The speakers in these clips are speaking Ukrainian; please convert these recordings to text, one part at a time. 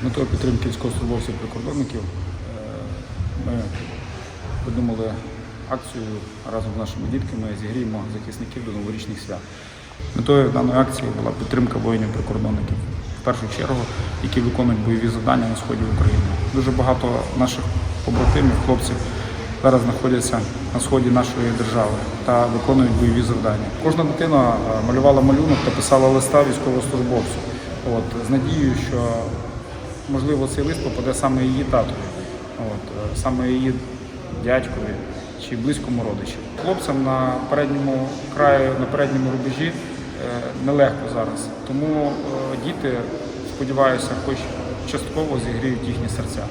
З метою підтримки військовослужбовців прикордонників е, ми придумали акцію разом з нашими дітками зігріємо захисників до новорічних свят. Метою даної акції була підтримка воїнів-прикордонників, першу чергу, які виконують бойові завдання на сході України. Дуже багато наших побратимів, хлопців зараз знаходяться на сході нашої держави та виконують бойові завдання. Кожна дитина е, малювала малюнок та писала листа військовослужбовцю. От, з надією, що можливо цей лист попаде саме її татові, от, е, саме її дядькові чи близькому родичі. Хлопцям на передньому краї, на передньому рубежі нелегко зараз. Тому е, діти, сподіваюся, хоч частково зігріють їхні серця.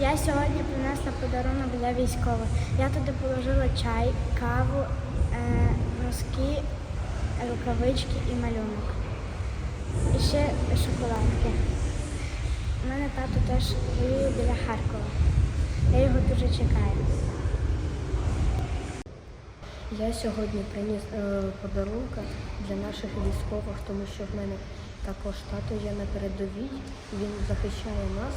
Я сьогодні принесла подарунок для військових. Я туди положила чай, каву, е, носки, рукавички і малюнок. І ще шоколадки. У мене тато теж воює біля Харкова. Я його дуже чекаю. Я сьогодні приніс е, подарунки для наших військових, тому що в мене також тато є на передовій, він захищає нас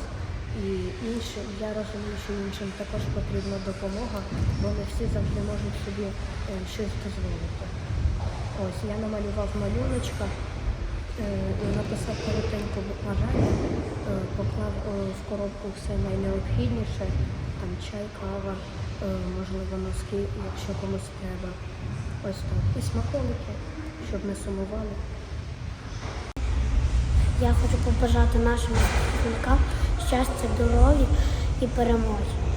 і інші, я розумію, що іншим також потрібна допомога, бо не всі завжди можуть собі е, щось дозволити. Ось я намалював малюночка, е, і написав коротеньку бажання, в коробку все найнеобхідніше, там чай, кава, е, можливо, носки, якщо комусь треба. Ось так. І смаколики, щоб не сумували. Я хочу побажати нашим захисникам щастя, здоров'я і перемоги.